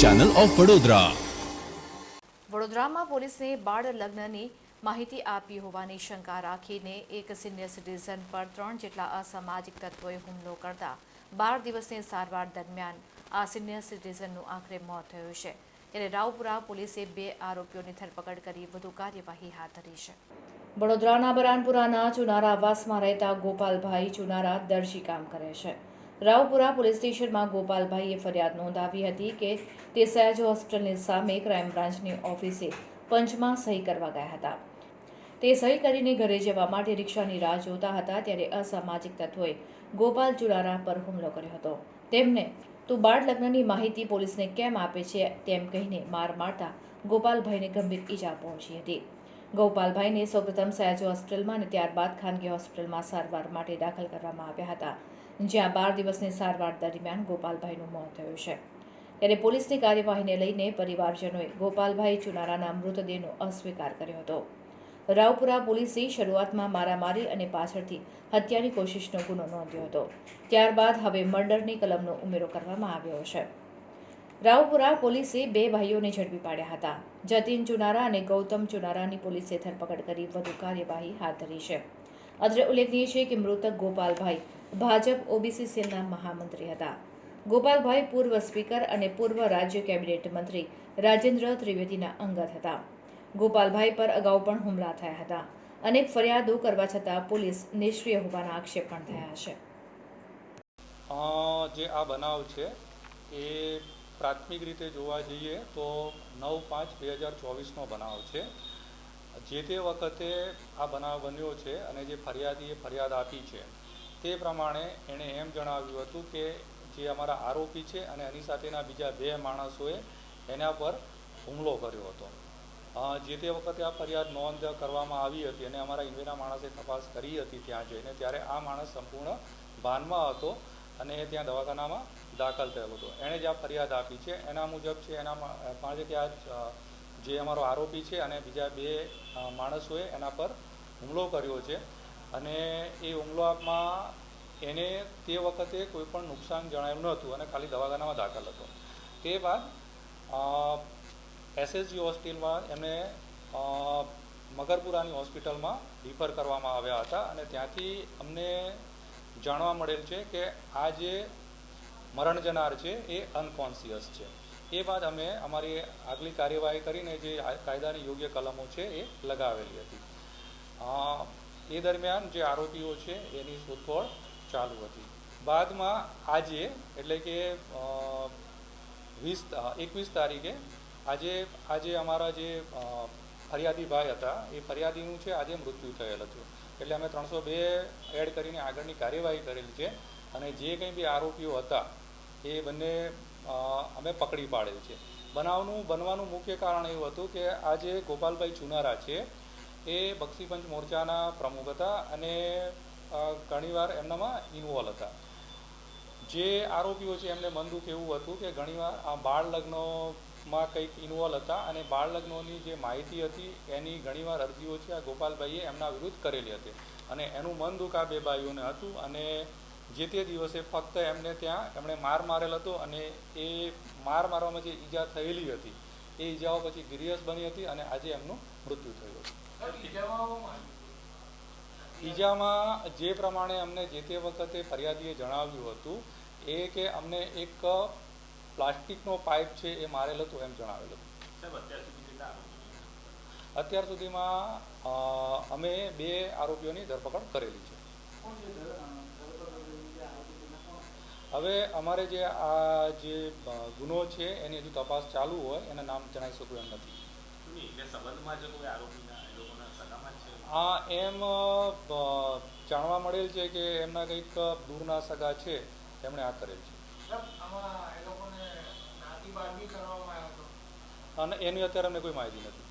Channel of Vadodara વડોદરામાં પોલીસને બાળ લગ્નની માહિતી આપી હોવાની શંકા રાખીને એક સિનિયર સિટીઝન પર ત્રણ જેટલા અસામાજિક તત્વોએ હુમલો કરતા બાર દિવસની સારવાર દરમિયાન આ સિનિયર સિટીઝનનું આખરે મોત થયું છે. ત્યારે રાવપુરા પોલીસે બે આરોપીઓની ધરપકડ કરી વધુ કાર્યવાહી હાથ ધરી છે. વડોદરાના બરાનપુરાના ચુનારા આવાસમાં રહેતા ગોપાલભાઈ ચુનારા દરજી કામ કરે છે. રાવપુરા પોલીસ સ્ટેશનમાં ગોપાલભાઈએ ફરિયાદ નોંધાવી હતી કે તે સહેજ હોસ્પિટલની સામે ક્રાઇમ બ્રાન્ચની ઓફિસે પંચમાં સહી કરવા ગયા હતા. તે સહી કરીને ઘરે જવા માટે રિક્ષાની રાહ જોતા હતા ત્યારે અસામાજિક તત્વોએ ગોપાલ ચુડારા પર હુમલો કર્યો હતો. તેમને, તું બાળ લગ્નની માહિતી પોલીસને કેમ આપે છે? તેમ કહીને માર મારતા ગોપાલભાઈને ગંભીર ઈજા પહોંચી હતી. ગોપાલભાઈને સૌપ્રથમ સયાજી હોસ્પિટલમાં અને ત્યારબાદ ખાનગી હોસ્પિટલમાં સારવાર માટે દાખલ કરવામાં આવ્યા હતા, જ્યાં બાર દિવસની સારવાર દરમિયાન ગોપાલભાઈનું મોત થયું છે. ત્યારે પોલીસની કાર્યવાહીને લઈને પરિવારજનોએ ગોપાલભાઈ ચુનારાના મૃતદેહનો અસ્વીકાર કર્યો હતો. રાવપુરા પોલીસે શરૂઆતમાં મારામારી અને પાછળથી હત્યાની કોશિશનો ગુનો નોંધ્યો હતો. ત્યારબાદ હવે મર્ડરની કલમનો ઉમેરો કરવામાં આવ્યો છે. રાવપુરા પોલીસે બે ભાઈઓને ઝડપી પાડ્યા હતા. જતીન ચુનારા અને ગૌતમ ચુનારાની પોલીસે ધરપકડ કરી વધુ કાર્યવાહી હાથ ધરી છે. અત્રે ઉલ્લેખનીય છે કે મૃતક ગોપાલભાઈ ભાજપ ઓબીસી સેલના મહામંત્રી હતા. ગોપાલભાઈ પૂર્વ સ્પીકર અને પૂર્વ રાજ્ય કેબિનેટ મંત્રી રાજેન્દ્ર ત્રિવેદીના અંગત હતા. ગોપાલભાઈ પર અગાઉ પણ હુમલા થયા હતા. અનેક ફરિયાદો કરવા છતાં પોલીસ નિષ્ક્રિય હોવાના આક્ષેપ પણ થયા છે. જે આ બનાવ છે, એ પ્રાથમિક રીતે જોવા જઈએ તો નવ પાંચ બે હજાર ચોવીસનો બનાવ છે. જે તે વખતે આ બનાવ બન્યો છે અને જે ફરિયાદીએ ફરિયાદ આપી છે, તે પ્રમાણે એણે એમ જણાવ્યું હતું કે જે અમારા આરોપી છે અને એની સાથેના બીજા બે માણસોએ એના પર હુમલો કર્યો હતો. જે તે વખતે આ ફરિયાદ નોંધ કરવામાં આવી હતી અને અમારા ઇન્વેના માણસે તપાસ કરી હતી ત્યાં જઈને, ત્યારે આ માણસ સંપૂર્ણ ભાનમાં હતો અને એ ત્યાં દવાખાનામાં દાખલ થયો હતો. એણે જે આ ફરિયાદ આપી છે. એના મુજબ છે, એનામાં પાંચ કે આ જે અમારો આરોપી છે અને બીજા બે માણસોએ એના પર હુમલો કર્યો છે. અને એ હુમલામાં એને તે વખતે કોઈ પણ નુકસાન જણાયું ન હતું અને ખાલી દવાખાનામાં દાખલ હતો. તે બાદ એસએસજી હોસ્પિટલમાં એમને મગરપુરાની હોસ્પિટલમાં રિફર કરવામાં આવ્યા હતા અને ત્યાંથી અમને જાણવા મળેલ છે કે આ જે મરણ જનાર છે, એ અનકોન્સિયસ છે. એ બાદ અમે અમારી આગલી કાર્યવાહી કરીને જે કાયદાની યોગ્ય કલમો છે, એ લગાવેલી હતી. એ દરમિયાન જે આરોપીઓ છે, એની શોધખોળ ચાલુ હતી. બાદમાં આજે, એટલે કે વીસ એકવીસ તારીખે આજે આજે અમારા જે ફરિયાદી ભાઈ હતા, એ ફરિયાદીનું છે, આજે મૃત્યુ થયેલ હતું. એટલે અમે ત્રણસો બે એડ કરીને આગળની કાર્યવાહી કરેલી છે. અને જે કંઈ બી આરોપીઓ હતા એ બંને અમે પકડી પાડેલ છે. બનાવનું, બનવાનું મુખ્ય કારણ એવું હતું કે આ જે ગોપાલભાઈ ચુનારા છે, એ બક્ષીપંચ મોરચાના પ્રમુખ હતા અને ઘણીવાર એમનામાં ઇન્વોલ્વ હતા. જે આરોપીઓ છે, એમને મન દુઃખ એવું હતું કે ઘણીવાર આ બાળ લગ્નોમાં કંઈક ઇન્વોલ્વ હતા અને બાળ લગ્નોની જે માહિતી હતી, એની ઘણીવાર અરજીઓ છે, આ ગોપાલભાઈએ એમના વિરુદ્ધ કરેલી હતી. અને એનું મન દુઃખ આ બે ભાઈઓને હતું અને જે તે દિવસે ફક્ત એમને ત્યાં એમણે માર મારેલ હતો અને એ માર મારવામાં જે ઈજા થયેલી હતી. એ ઈજાઓ પછી ગિરિયસ બની હતી અને આજે એમનું મૃત્યુ થયું હતું. ઈજામાં જે પ્રમાણે અમને જે તે વખતે ફરિયાદીએ જણાવ્યું હતું એ કે અમને એક પ્લાસ્ટિકનો પાઇપ છે એ મારેલ હતું એમ જણાવેલ હતું. અત્યાર સુધીમાં અમે બે આરોપીઓની ધરપકડ કરેલી છે. હવે અમારે જે આ જે ગુનો છે એની હજુ તપાસ ચાલુ હોય એના નામ જણાવી શકું એમ નથી. આ એમ જાણવા મળેલ છે કે એમના કંઈક દૂરના સગા છે એમણે આ કરેલ છે. અને એની અત્યારે અમને કોઈ માહિતી નથી.